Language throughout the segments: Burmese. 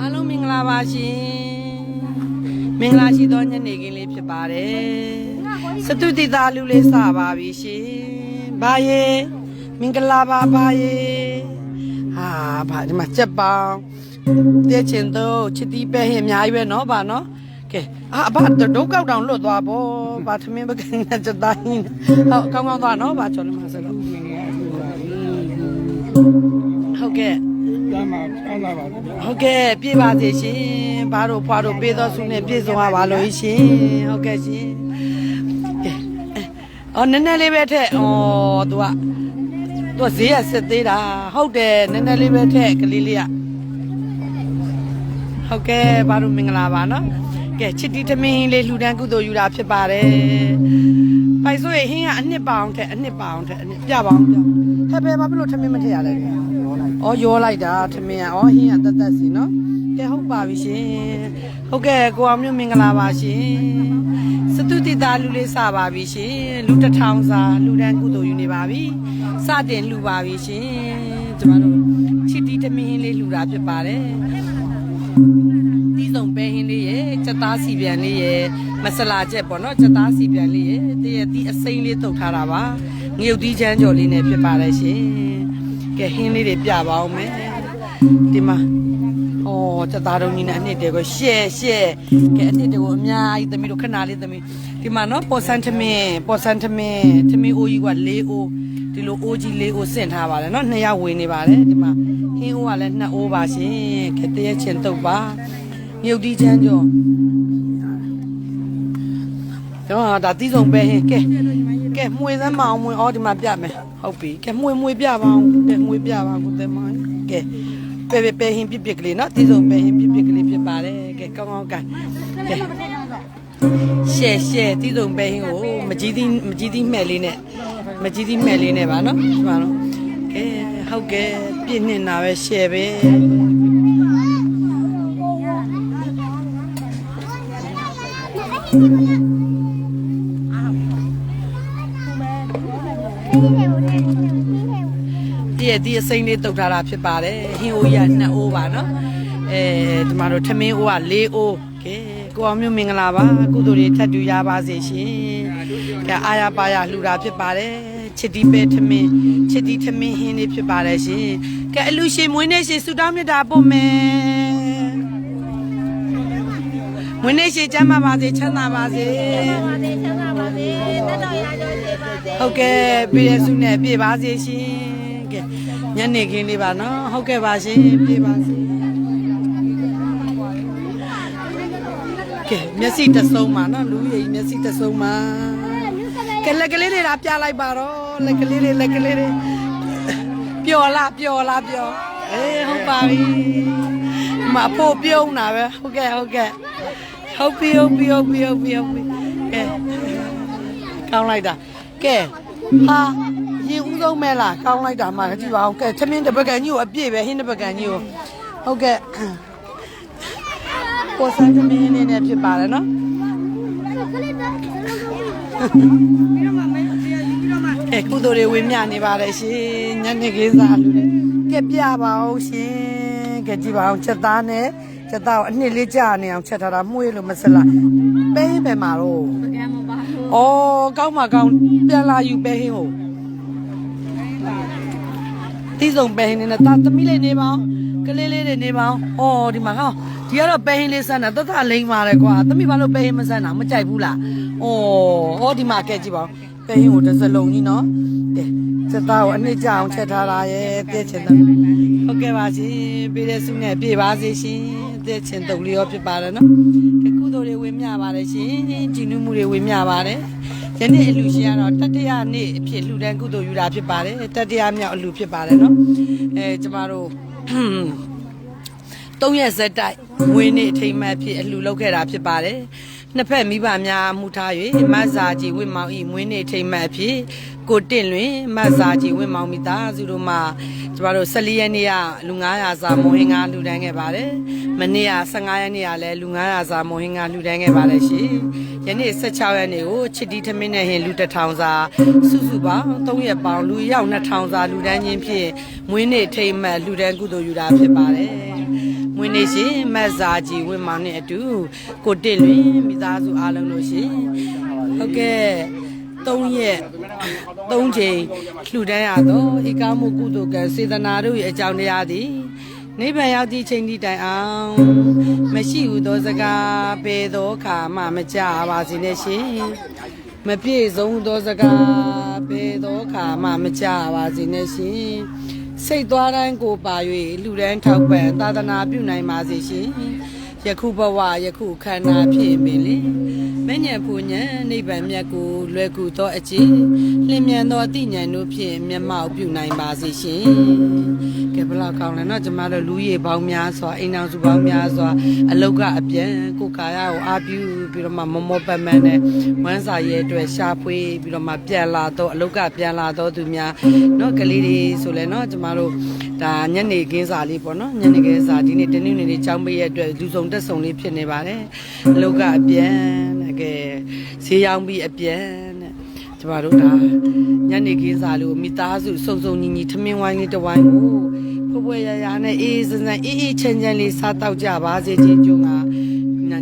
အားလုံးမင်္ဂလာပါရှင်မင်္ဂလာရှိသောညနေခင်းလေးဖြစ်ပါတယ်စတုတိသားလူလေးစပါပြီရှင်ဘာယေမင်္ဂလာပါဘာယေဟာဘာဒီမှာကြက်ပေါင်းတဲ့ချင်တော့ချစ်တီးပဲဟင်အများကြီးပဲเนาะဗာเนาะကဲအာအဘဒုတ်ကောက်တောင်လွတ်သွားပေါ့ဗာသမင်းပကင်းနဲ့စတိုင်းဟုတ်ကောင်းကောင်းသွားเนาะဗာချော်လို့မှာစလို့ဟုတ်ကဲ့ ကျ မ်းမှာချမ်းသာပါဗျာဟုတ်ကဲ့ပြည့်ပါစေရှင်ဘာတို့ဖွာတို့ပေးတော်ဆုနဲ့ပြည့်စုံပါလို့ရှင်ဟုတ်ကဲ့ရှင်ကဲအော်နည်းနည်းလေးပဲထက်အော် तू က तू ဈေးရစစ်သေးတာဟုတ်တယ်နည်းနည်းလေးပဲထက်ကလေးလေးကဟုတ်ကဲ့ဘာတို့မင်္ဂလာပါနော်ကဲချစ်တီသမင်းလေးလှူဒန်းကုသိုလ်ယူတာဖြစ်ပါတယ်ပိုက်ဆိုရင်ဟင်းကအနှစ်ပေါအောင်ထက်အနှစ်ပေါအောင်ထက်အနှစ်ပြပါအောင်ပြဟဲ့ဘယ်ဘာဖြစ်လို့သမင်းမထည့်ရလဲ။ လိုက်ဩရောလိုက်တာသမင်းကဩဟင်းကတက်တက်စီနော်ကဲဟုတ်ပါပြီရှင်ဟုတ်ကဲ့ကိုအောင်မြို့မင်္ဂလာပါရှင်စတုတိတာလူလေးစပါပြီရှင်လူတစ်ထောင်စာလူတန်းကုသိုလ်ယူနေပါပြီစတင်လူပါပြီရှင်ကျမတို့ချစ်တီသမင်းလေးလူတာဖြစ်ပါတယ်တီးဆုံးပဲဟင်းလေးရဲ့စက်သားစီပြန်လေးရဲ့မဆလာချက်ပေါ့နော်စက်သားစီပြန်လေးရဲ့တည့်ရတီးအစိမ့်လေးတုတ်ထားတာပါငရုတ်သီးချမ်းကျော်လေးနဲ့ဖြစ်ပါတယ်ရှင် ကဲဟင်းလေးတွေပြပါအောင်မယ်ဒီမှာဩတသားတော်ကြီးနဲ့အနှစ်တဲကိုရှဲရှဲကဲအနှစ်တဲကိုအများကြီးသမီးတို့ခဏလေးသမီးဒီမှာနော်ပေါ်ဆန်ထမင်းပေါ်ဆန်ထမင်းထမင်းအိုးကြီးက၄အိုးဒီလိုအိုးကြီး၄အိုးဆင့်ထားပါတယ်နော်နှစ်ယောက်ဝင်နေပါတယ်ဒီမှာဟင်းအိုးကလည်းနှစ်အိုးပါရှင်ကဲတရက်ချင်းတုပ်ပါမြုပ်ဒီချမ်းကျော် တော့ဒါတီးဆုံးပဲဟင်းကဲကဲမှွေစမ်းမအောင်မှွေအော်ဒီမှာပြမယ်ဟုတ်ပြီကဲမှွေမှွေပြပါအောင်ကဲမှွေပြပါကိုတဲမိုင်းကဲပဲပဲပဲဟင်းပြပြကလေးနော်တီးဆုံးပဲဟင်းပြပြကလေးဖြစ်ပါတယ်ကဲကောင်းကောင်းကန်ကဲရှဲရှဲတီးဆုံးပဲဟင်းကိုမကြီးသီးမကြီးသီးမဲ့လေးနဲ့မကြီးသီးမဲ့လေးနဲ့ပါနော်ဒီမှာနော်ကဲဟုတ်ကဲပြည့်နေတာပဲရှဲပဲပြည့် စိမ့်လေးတုတ်ထားတာဖြစ်ပါတယ်ဟင်းအိုးရနှစ်အိုးပါနော်အဲဒီမှာတော့ထမင်းအိုးက၄အိုးကဲကိုအောင်မျိုးမင်္ဂလာပါကုသိုလ်တွေထပ်တူရပါစေရှင်ကဲအာရပါရလှူတာဖြစ်ပါတယ်ချစ်တီးပဲထမင်းချစ်တီးထမင်းဟင်းလေးဖြစ်ပါတယ်ရှင်ကဲအလူရှင်မွေးနေ့ရှင်ဆုတောင်းမြတ်တာပို့မယ်မွေးနေ့ရှင်ကျမ်းမာပါစေချမ်းသာပါစေပါစေချမ်းသာပါစေတက်တော်ရကြောစေပါစေဟုတ်ကဲ့ပြည့်ရစုနဲ့ပြည့်ပါစေရှင် ကဲညနေခင်းလေးပါနော်ဟုတ်ကဲ့ပါရှင်ပြည့်ပါစေကဲမျက်စိတစ်စုံပါနော်လူကြီးမျက်စိတစ်စုံပါကဲလက်ကလေးတွေဒါပြလိုက်ပါတော့လက်ကလေးတွေလက်ကလေးတွေပျော်လားပျော်လားပျော်အေးဟုတ်ပါပြီမအဖို့ပြုံးတာပဲဟုတ်ကဲ့ဟုတ်ကဲ့ဟုတ်ပြီဟုတ်ပြီဟုတ်ပြီဟုတ်ပြီဟုတ်ပြီကဲကောင်းလိုက်တာကဲဟာ ရင်ဦးဆုံးမဲလားကောင်းလိုက်တာမှကြည့်ပါအောင်ကဲသမင်းတစ်ပကံကြီးကိုအပြည့်ပဲဟင်းတစ်ပကံကြီးကိုဟုတ်ကဲ့ကိုစံသမင်းနေနဲ့ဖြစ်ပါတယ်နော်အဲကုသိုလ်တွေဝေမျှနေပါတယ်ရှင်ညနေခင်းစာလူတွေကဲပြပါအောင်ရှင်ကဲကြည့်ပါအောင်ချက်သားနဲ့ချက်သားကိုအနှစ်လေးကြာနေအောင်ချက်ထားတာမှုရလို့မစလားပဲပဲမှာတော့ကံမပါဘူး။အော်ကောင်းပါကောင်းပြန်လာယူပဲဟင်းကို။ တီးဆုံးပဲဟင်းနဲ့တာသမီးလေးနေပါအောင်ကလေးလေးတွေနေပါအောင်။အော်ဒီမှာဟောဒီကတော့ပဲဟင်းလေးဆန်းတာတသလိမ့်ပါတယ်ကွာ။သမီးဘာလို့ပဲဟင်းမဆန်းတာမကြိုက်ဘူးလား။အော်ဟောဒီမှာကဲကြည့်ပါဦး။ပဲဟင်းကိုတစ်စလုံးကြီးနော်။ကဲစက်သားကိုအနှစ်ကြအောင်ချက်ထားတာရဲ့တဲ့ချင်တယ်။ဟုတ်ကဲ့ပါရှင်။ပေးတဲ့ဆုနဲ့ပြေပါစေရှင်။တဲ့ချင်တုံလေးရောဖြစ်ပါတယ်နော်။ကဲကုသိုလ်တွေဝင်မြပါတယ်ရှင်။ကြည်နူးမှုတွေဝင်မြပါတယ်။ ယနေ့အလူရှင်ကတော့တတိယနေ့အဖြစ်လှူဒန်းကုသိုလ်ယူတာဖြစ်ပါတယ်။တတိယမြောက်အလူဖြစ်ပါတယ်နော်။အဲကျမတို့သုံးရက်ဆက်တိုက်မွေးနေ့အထိမ်းအမှတ်ဖြစ်အလှူလုပ်ခဲ့တာဖြစ်ပါတယ်။နှစ်ဖက်မိဘများမှုထား၍မတ်စာကြီးဝင့်မောင်ဤမွေးနေ့အထိမ်းအမှတ်ဖြစ်ကိုတင့်လွင်မတ်စာကြီးဝင့်မောင်မိသားစုတို့မှာကျမတို့14ရက်နေ့ကလူ900စာမွေးဟင်းကားလှူဒန်းခဲ့ပါတယ်။မနေ့က15ရက်နေ့ကလည်းလူ900စာမွေးဟင်းကားလှူဒန်းခဲ့ပါတယ်ရှင်။ ယနေ့16ရက်နေ့ကိုချစ်တီထမင်းနဲ့ဟင်လူတစ်ထောင်စာစုစုပေါင်း3ရက်ပေါင်းလူရောက်2000စာလူတန်းချင်းဖြင့်မွေးနေ့ထိမ့်မှတ်လူတန်းကုသိုလ်ယူတာဖြစ်ပါတယ်မွေးနေ့ရှင်မတ်စာကြီးဝင်းမောင်နဲ့အတူကိုတစ်လွင်မိသားစုအားလုံးလို့ရှင်ဟုတ်ကဲ့3ရက်3ချိန်လှူဒန်းရသောဧကမှုကုသိုလ်ကံစေတနာတို့၏အကြောင်းတရားသည် နိဗ္ဗာန်ရောက်သည့်ချိန်ဒီတိုင်အောင်မရှိဟုသောစကားပေသောခါမှမကြပါစေနဲ့ရှင်မပြည့်စုံသောစကားပေသောခါမှမကြပါစေနဲ့ရှင်စိတ်သွားတိုင်းကိုပါ၍လူဒန်းထောက်ပံ့သာသနာပြုနိုင်ပါစေရှင်ယခုဘဝယခုခန္ဓာဖြစ်ပင်လေမဉ္ဇဉ်ဖူဉ္ဇဉ်နိဗ္ဗာန်မြတ်ကိုလွယ်ကူသောအခြင်းလင်းမြန်သောအသိဉာဏ်တို့ဖြင့်မျက်မှောက်ပြုနိုင်ပါစေရှင်ကဲဘ လားကောင်းလဲနော်ကျမတို့လူကြီးပေါင်းများစွာအိမ်အောင်စုပေါင်းများစွာအလောက်ကအပြန်ကိုကာရကိုအားပြုပြီးတော့မှမမောပမန်နဲ့ဝမ်းစာရဲ့အတွက်ရှာဖွေပြီးတော့မှပြန်လာတော့အလောက်ကပြန်လာတော့သူများနော်ကလေးတွေဆိုလဲနော်ကျမတို့ဒါညနေခင်းစာလေးပေါ့နော်ညနေခင်းစာဒီနေ့တနင်္ဂနွေနေ့ចောင်းပေးရအတွက်လူစုံတက်ဆုံလေးဖြစ်နေပါတယ်အလောက်ကအပြန်တကယ်ဈေးရောင်းပြီးအပြန်ကျမတို့ဒါညနေခင်းစာလို့မိသားစုစုံစုံညီညီထမင်းဝိုင်းလေးတစ်ဝိုင်းကို ဖွယ်ဖွယ်ရရနဲ့အေးအေးစစအေးအေးချမ်းချမ်းလေးစားတောက်ကြပါစေခြင်းကြုံက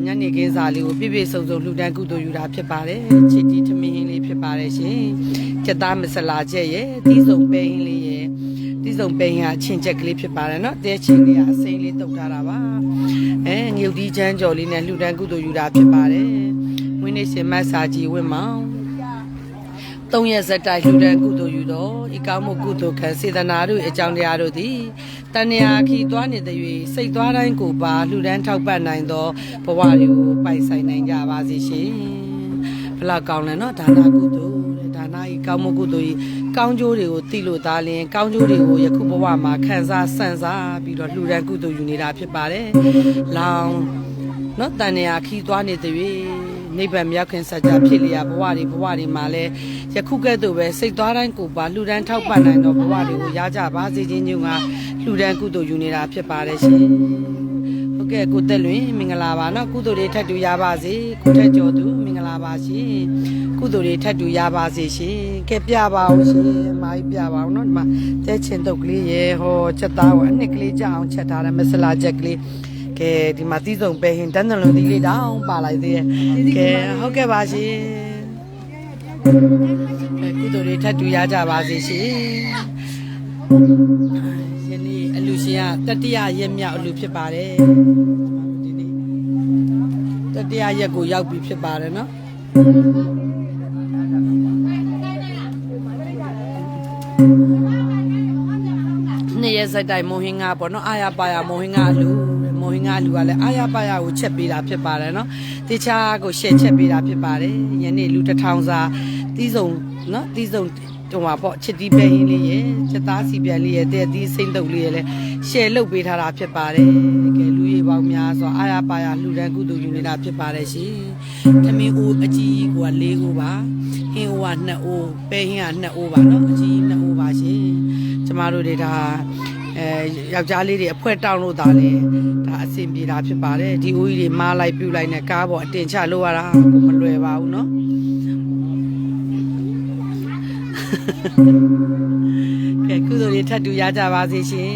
ညနေခင်းစာလေးကိုပြည့်ပြည့်စုံစုံလှူဒန်းကုသိုလ်ယူတာဖြစ်ပါတယ်ချစ်တီထမင်းဟင်းလေးဖြစ်ပါတယ်ရှင်ကျက်သားမစလာချက်ရဲ့တီးစုံပဲဟင်းလေးရဲ့တီးစုံပဲဟင်းကအချင်းချက်ကလေးဖြစ်ပါတယ်နော်တဲချင်းလေးကအစိမ်းလေးတုတ်ထားတာပါအဲငုတ်ဒီချမ်းကြော်လေးနဲ့လှူဒန်းကုသိုလ်ယူတာဖြစ်ပါတယ်ဝင်းနေရှင်မတ်စာကြီးဝင်းမောင် သုံးရက်ဇက်တိုက်လှူဒန်းကုသိုလ်ယူတော့ဤကောင်းမှုကုသိုလ်ခံစေတနာတို့အကြောင်းတရားတို့သည်တဏှာခီသွားနေတဲ့၍စိတ်သွားတိုင်းကိုပါလှူဒန်းထောက်ပံ့နိုင်သောဘဝတွေကိုပိုင်ဆိုင်နိုင်ကြပါစေရှင်ဘလောက်ကောင်းလဲနော်ဒါနာကုသိုလ်တဲ့ဒါနာဤကောင်းမှုကုသိုလ်ဤကောင်းကျိုးတွေကိုသိလို့သားလင်ကောင်းကျိုးတွေကိုယခုဘဝမှာခံစားဆန့်စားပြီးတော့လှူဒန်းကုသိုလ်ယူနေတာဖြစ်ပါတယ်လောင်နော်တန်နေရာခီးသွားနေတဲ့၍ နိဗ္ဗာန်မြောက်ခင်စัจ जा ဖြစ်လျာဘဝတွေဘဝတွေမှာလဲယခုကဲ့သို့ပဲစိတ်သွားတိုင်းကိုပါလှူဒန်းထောက်ပံ့နိုင်သောဘဝတွေကိုရကြပါစေခြင်းညုံကလှူဒန်းကုသိုလ်ယူနေတာဖြစ်ပါတယ်ရှင်ဟုတ်ကဲ့ကိုတက်လွင်မင်္ဂလာပါနော်ကုသိုလ်တွေထပ်တူရပါစေကိုထက်ကျော်သူမင်္ဂလာပါရှင်ကုသိုလ်တွေထပ်တူရပါစေရှင်ကဲပြပါအောင်ရှင်မာကြီးပြပါအောင်နော်ဒီမှာတဲချင်တုတ်ကလေးရေဟောချက်သားကိုအနှစ်ကလေးကြအောင်ချက်ထားတယ်မဆလာချက်ကလေး ကဲဒီမှာတီးစုံပဲဟင်တန်းတလုံးသီးလေးတောင်းပါလိုက်သေးရဲ့ကဲဟုတ်ကဲ့ပါရှင်အဲကုသိုလ်တွေထပ်တူရကြပါစေရှင်ယနေ့အလူရှင်ကတတိယရက်မြောက်အလူဖြစ်ပါတယ်ဒီနေ့တတိယရက်ကိုရောက်ပြီဖြစ်ပါတယ်နော်နေ့ရက်စက်တိုင်မိုဟင်းကပေါ့နော်အာရပါရမိုဟင်းကအလူ မိုဟင်းကအလူကလည်းအာရပါရကိုချက်ပေးတာဖြစ်ပါတယ်နော်တေချာကိုရှယ်ချက်ပေးတာဖြစ်ပါတယ်ယနေ့လူတစ်ထောင်စာတီးစုံနော်တီးစုံဟိုမှာပေါ့ချစ်တီးပဲဟင်းလေးရယ်ချက်သားစီပြန်လေးရယ်တဲ့တီးစိမ့်တုပ်လေးရယ်လည်းရှယ်လုပ်ပေးထားတာဖြစ်ပါတယ်ကဲလူကြီးပေါင်းများစွာအာရပါရလှူဒန်းကုသိုလ်ယူနေတာဖြစ်ပါတယ်ရှင်ထမင်းအိုးအကြီးက၄အိုးပါဟင်းအိုးက2အိုးပဲဟင်းက2အိုးပါနော်အကြီး2အိုးပါရှင်ကျမတို့တွေဒါ အဲယောက်ျားလေးတွေအဖွဲတောင်းလို့ဒါလေဒါအဆင်ပြေတာဖြစ်ပါတယ်ဒီအိုးကြီးတွေမားလိုက်ပြူလိုက်နဲ့ကားပေါ်အတင်ချလို့ရတာကိုမလွယ်ပါဘူးเนาะကဲကုသိုလ်တွေထပ်တူရကြပါစေရှင်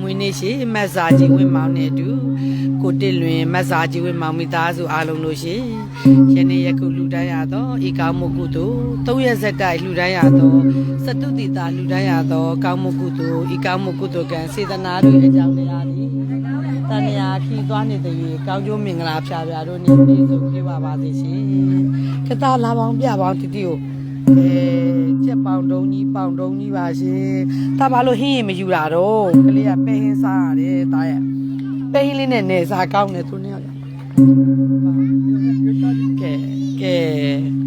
မွေးနေ့ရှိမတ်စာကြီးဝင်းမောင်းနဲ့အတူ ကိုတစ်လွင်မတ်စာကြီးဝင်းမောင်းမိသားစုအားလုံးတို့ရှင်ယနေ့ယခုလူတန်းရသောဤကောင်းမှုကုသိုလ်သုံးရက်ဆက်တိုက်လူတန်းရသောစတုတိတာလူတန်းရသောကောင်းမှုကုသိုလ်ဤကောင်းမှုကုသိုလ်ကံစေတနာတို့အကြောင်းတရားသည်တဏှာခီသွားနေတဲ့၍ကောင်းကျိုးမင်္ဂလာဖြာဖြာတို့နှင့်ပြည့်စုံပြပါပါစေရှင်ခတလာပေါင်းပြပေါင်းတတိကိုအဲကြက်ပေါင်တုံးကြီးပေါင်တုံးကြီးပါရှင်။ဒါဘာလို့ဟင်းရင်မယူတာတော့ကလေးကပဲဟင်းစားရတယ်တာရဲ့။ ပဲဟင်းလေးနဲ့နေစားကောင်းတယ်သူနဲ့က။ကဲကဲ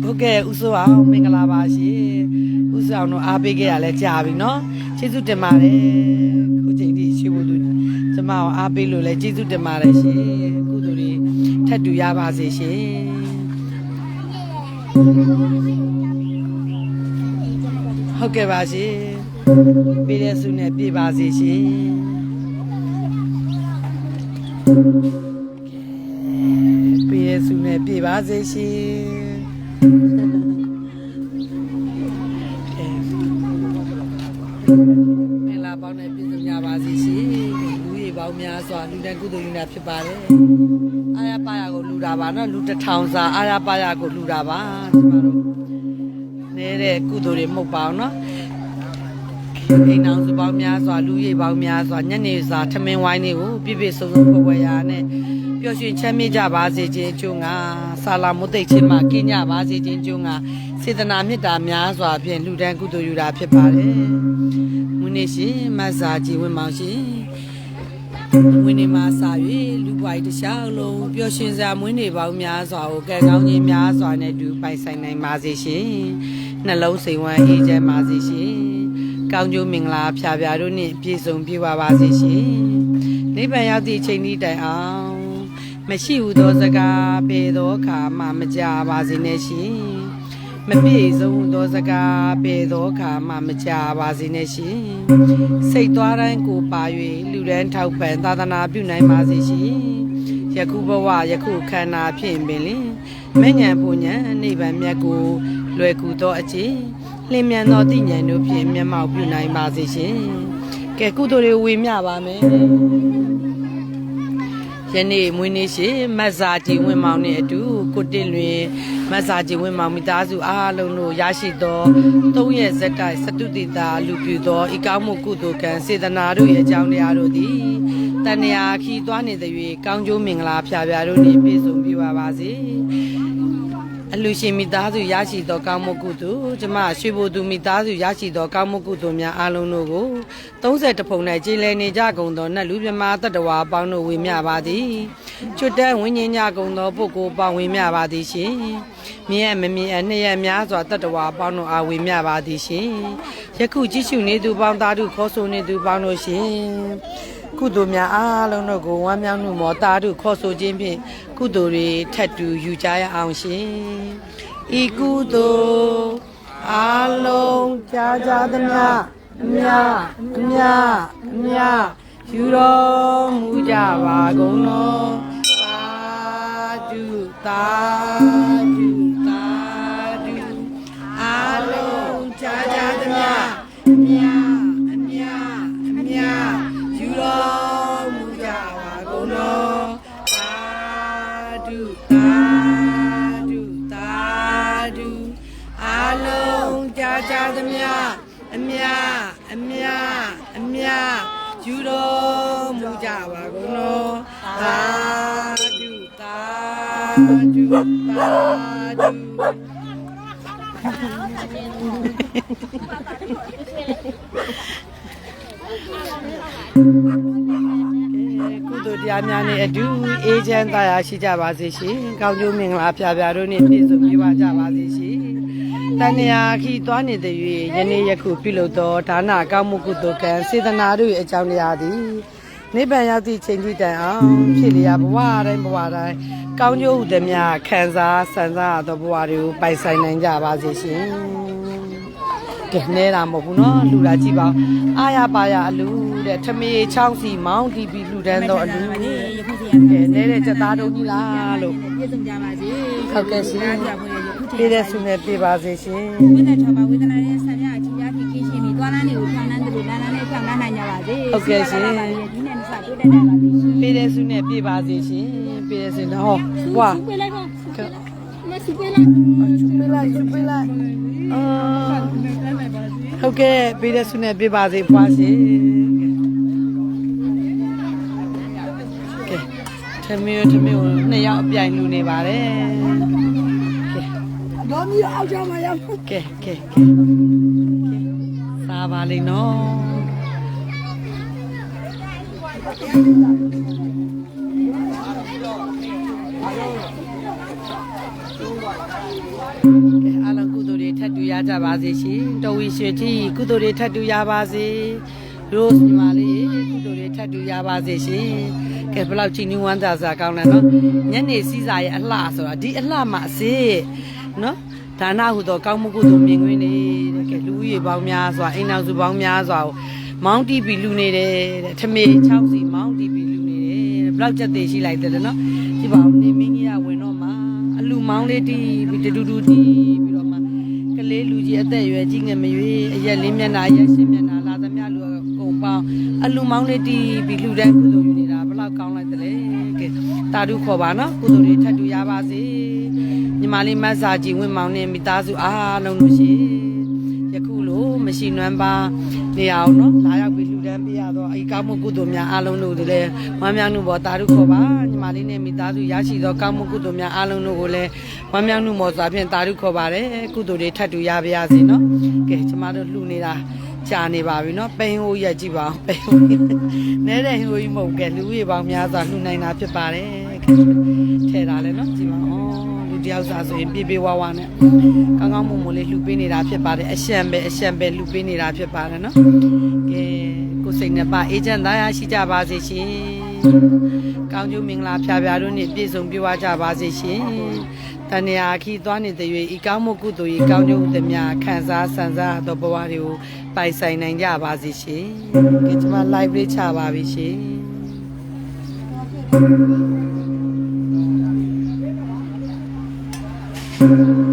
ဟုတ်ကဲ့ဦးစိုးအောင်မင်္ဂလာပါရှင်။ဦးစိုးအောင်တို့အားပေးခဲ့ရလဲကြာပြီနော်။ကျေးဇူးတင်ပါတယ်။ခုချိန်ထိရှိဖို့သူကျမအောင်အားပေးလို့လဲကျေးဇူးတင်ပါတယ်ရှင်။ကုသိုလ်တွေထပ်တူရပါစေရှင်။ဟုတ်ကဲ့ပါရှင်ပြည့်တဲ့ဆုနဲ့ပြည့်ပါစေရှင် ပြည့်တဲ့တဲ့ဆုနဲ့ပြပါစေရှင်ကဲမင်္ဂလာပေါင်းနဲ့ပြည့်စုံကြပါစေရှင်လူကြီးပေါင်းများစွာလူတန်းကုသိုလ်ယူတာဖြစ်ပါတယ်အာရပါရကိုလူတာပါနော်လူတစ်ထောင်စာအာရပါရကိုလူတာပါဒီမှာတော့နေတဲ့ကုသိုလ်တွေမဟုတ်ပါဘူးနော် အိမ်အောင်စုပေါင်းများစွာလူရိပ်ပေါင်းများစွာညနေစာထမင်းဝိုင်းလေးကိုပြည့်ပြည့်စုံစုံဖွယ်ဖွယ်ရာနဲ့ပျော်ရွှင်ချမ်းမြေ့ကြပါစေခြင်းအကျိုးငါဆာလာမုတ်သိတ်ချင်းမှကင်းကြပါစေခြင်းအကျိုးငါစေတနာမေတ္တာများစွာဖြင့်လူတန်းကုသိုလ်ယူတာဖြစ်ပါတယ်မွေးနေ့ရှင်မတ်စာကြည်ဝင်းမောင်ရှင်မွေးနေ့မှာစာ၍လူပွားတစ်လျှောက်လုံးပျော်ရွှင်စရာမွေးနေ့ပေါင်းများစွာကိုကဲကောင်းခြင်းများစွာနဲ့တူပိုင်ဆိုင်နိုင်ပါစေရှင်နှလုံးစိမ်ဝမ်းအေးချမ်းပါစေရှင် ကောင်းကျိုးမင်္ဂလာဖြာဖြာတို့နှင့်ပြည့်စုံပြည့်ဝပါစေရှင်။နိဗ္ဗာန်ရောက်သည့်အချိန်ဤတိုင်အောင်မရှိဟုသောစကားပေသောအခါမှမကြပါစေနဲ့ရှင်။မပြည့်စုံဟုသောစကားပေသောအခါမှမကြပါစေနဲ့ရှင်။စိတ်သွားတိုင်းကိုပါ၍လူရန်ထောက်ပံသာသနာပြုနိုင်ပါစေရှင်။ယခုဘဝယခုခန္ဓာဖြင့်ပင်လင်မဉ္ဇဉ်ပူဉ္ဇဉ်နိဗ္ဗာန်မြတ်ကိုလွယ်ကူသောအခြင်း လင်းမြန်သောတည်ဉာဏ်တို့ဖြင့်မျက်မှောက်ပြုနိုင်ပါစေရှင်။ကဲကုသိုလ်တွေဝေမျှပါမယ်။ယနေ့မွေးနေ့ရှင်မတ်စာတီဝင်းမောင်နဲ့အတူကိုတင်လွင်မတ်စာတီဝင်းမောင်မိသားစုအားလုံးတို့ရရှိသောသုံးရက်ဇက်တိုက်စတုတိတာလူပြုသောဤကောင်းမှုကုသိုလ်ကံစေတနာတို့ရဲ့အကြောင်းတရားတို့သည်တဏှာခီသွားနေသည်၍ကောင်းကျိုးမင်္ဂလာဖျားဖျားတို့နှင့်ပြည့်စုံပြပါပါစေ။ အလူရှင်မိသားစုရရှိသောကောင်းမှုကုသိုလ်ကျမရွှေဘိုသူမိသားစုရရှိသောကောင်းမှုကုသိုလ်များအားလုံးတို့ကို30တဖုံ၌ကျေးလဲနေကြကုန်သောနတ်လူမြမတတ္တဝါအပေါင်းတို့ဝေမျှပါသည်ချွတ်တဲ့ဝိညာဉ်ညကုန်သောပုဂ္ဂိုလ်ပေါင်းဝေမျှပါသည်ရှင်မြင်ရမမြင်အနှစ်ရများစွာတတ္တဝါအပေါင်းတို့အားဝေမျှပါသည်ရှင်ယခုကြည့်ရှုနေသူပေါင်းသားတို့ခေါ်ဆိုနေသူပေါင်းတို့ရှင် ကုသိုလ်များအားလုံးတို့ကိုဝမ်းမြောက်မှုမောတာတို့ခေါ်ဆိုခြင်းဖြင့်ကုသိုလ်တွေထပ်တူယူကြရအောင်ရှင်ဤကုသိုလ်အားလုံးကြာကြာသမျှအမြအမြအမြယူတော်မူကြပါကုန်တော်သာဓုသာဓုသာ ကြာကြာသမျှအမြအမြအမြယူတော်မူကြပါကုန်တော်သာဓုသာဓုသာဓုကုသိုလ်တရားများနဲ့အတူအေးချမ်းသာယာရှိကြပါစေရှင်။ကောင်းကျိုးမင်္ဂလာဖျားဖျားတို့နှင့်ပြည့်စုံပြည့်ဝကြပါစေရှင်။ တဏှာခီသွားနေသည်၍ယနေ့ယခုပြုလုပ်သောဒါနကောင်းမှုကုသိုလ်ကံစေတနာတို့၏အကြောင်းတရားသည်နိဗ္ဗာန်ရောက်သည့်ချိန်ထိတိုင်အောင်ဖြစ်လျာဘဝတိုင်းဘဝတိုင်းကောင်းကျိုးဟုသည်များခံစားဆန်စားရသောဘဝတွေကိုပိုင်ဆိုင်နိုင်ကြပါစေရှင်။ကဲနေတာမဟုတ်ဘူးနော်လူလာကြည့်ပါဦးအာရပါရအလူတဲ့ထမေချောင်းစီမောင်းတီးပြီးလူတန်းတော့အလူယခုစီရကဲနေတဲ့ချက်သားတို့ကြီးလားလို့ပြည့်စုံကြပါစေဟုတ်ကဲ့ရှင်အားကြဖို့ရယခု ပြည့်တဲ့ဆုနဲ့ပြပါစေရှင်ဝိသထမဝေဒနာရဲ့ဆံရအချင်းများဖြစ်ကိရှင်ပြီးသွားလန်းတွေကိုဖြောင်းနှန်းတယ်လန်းလန်းနဲ့ဖြောင်းနှန်းနိုင်ကြပါစေဒီနဲ့စတွေ့တတ်ကြပါစေရှင်ပြည့်တဲ့ဆုနဲ့ပြပါစေရှင်ပြည့်တဲ့ဆုနဲ့ဟောဝါပြေးလိုက်ပါမစပြေးလိုက်ပြလိုက်ပြလိုက်အာဟုတ်ကဲ့ပြည့်တဲ့ဆုနဲ့ပြပါစေပွားရှင်ကဲထမင်းထမင်းကိုနှစ်ယောက်အပြိုင်လူနေပါတယ်ကဲ တော့မြေအောက်ကြမှာရကဲကဲကဲစားပါလိမ့်နော်ကဲအားလုံးကုသိုလ်တွေထပ်တူရကြပါစေရှင်တော်ဝီရွှေတီကုသိုလ်တွေထပ်တူရပါစေရိုးညီမလေးကုသိုလ်တွေထပ်တူရပါစေရှင် ကဲဘယ်လောက်ကြည်နူးဝမ်းသာစရာကောင်းလဲနော်ညနေစည်းစာရဲ့အလှဆိုတာဒီအလှမှာအစစ်နော်ဒါနဟုသောကောင်းမှုကုသိုလ်မြင်ကွင်းနေတဲ့ကဲလူကြီးပေါင်းများစွာအိမ်နောက်စုပေါင်းများစွာကိုမောင်းတီးပြီးလူနေတယ်တဲ့ထမေ6စီမောင်းတီးပြီးလူနေတယ်တဲ့ဘယ်လောက်ကြက်သေးရှိလိုက်တယ်လဲနော်ကြည့်ပါဦးနေမင်းကြီးကဝင်တော့မှာမောင်းလေးတီးပြီးတူတူတီးပြီးတော့မှကလေးလူကြီးအသက်အရွယ်ကြီးငယ်မရွေးအရက်လေးမျက်နှာအရက်ရှင်းမျက်နှာလာသမျှလူအကုန်ပေါင်းအလူမောင်းလေးတီးပြီးလူတိုင်းကုသိုလ်ယူနေတာ ကဲတာဓုခေါ်ပါနော်ကုသိုလ်တွေထပ်တူရပါစေညီမလေးမတ်စာကြည်ဝင်းမောင်းနဲ့မိသားစုအားလုံးလို့ရှိယခုလိုမရှိနွမ်းပါနေအောင်နော်လာရောက်ပြီးလူတန်းပေးရတော့အဲဒီကောင်းမှုကုသိုလ်များအားလုံးတို့လည်းဝမ်းမြောက်မှုပေါ်တာဓုခေါ်ပါညီမလေးနဲ့မိသားစုရရှိသောကောင်းမှုကုသိုလ်များအားလုံးတို့ကိုလည်းဝမ်းမြောက်မှုမော်စွာဖြင့်တာဓုခေါ်ပါတယ်ကုသိုလ်တွေထပ်တူရပါရစေနော်ကဲကျမတို့လှူနေတာ ကြာနေပါပြီနော်ပိန်ဟိုးရက်ကြည့်ပါအောင်ပိန်ဟိုးနဲတဲ့ဟိုးကြီးမဟုတ်ကဲလူကြီးပေါင်းများစွာလှူနိုင်တာဖြစ်ပါတယ်ကဲထဲတာလဲနော်ကြည့်ပါအောင်လူတယောက်စားဆိုရင်ပြေပြေဝဝနဲ့ကောင်းကောင်းမွန်မွန်လေးလှူပေးနေတာဖြစ်ပါတယ်အရှံပဲအရှံပဲလှူပေးနေတာဖြစ်ပါတယ်နော်ကဲကိုစိတ်နဲ့ပါအေဂျင့်သားရရှိကြပါစေရှင်ကောင်းကျိုးမင်္ဂလာဖြာဖြာတို့နဲ့ပြည့်စုံပြည့်ဝကြပါစေရှင် တဏှာခီသွားနေတဲ့၍ဤကောင်းမှုကုသိုလ်ဤကောင်းကျိုးသမျှခံစားဆန်စားသောဘဝတွေကိုပိုင်ဆိုင်နိုင်ကြပါစေရှင်ကဲကျွန်မ live လေးချပါပြီရှင်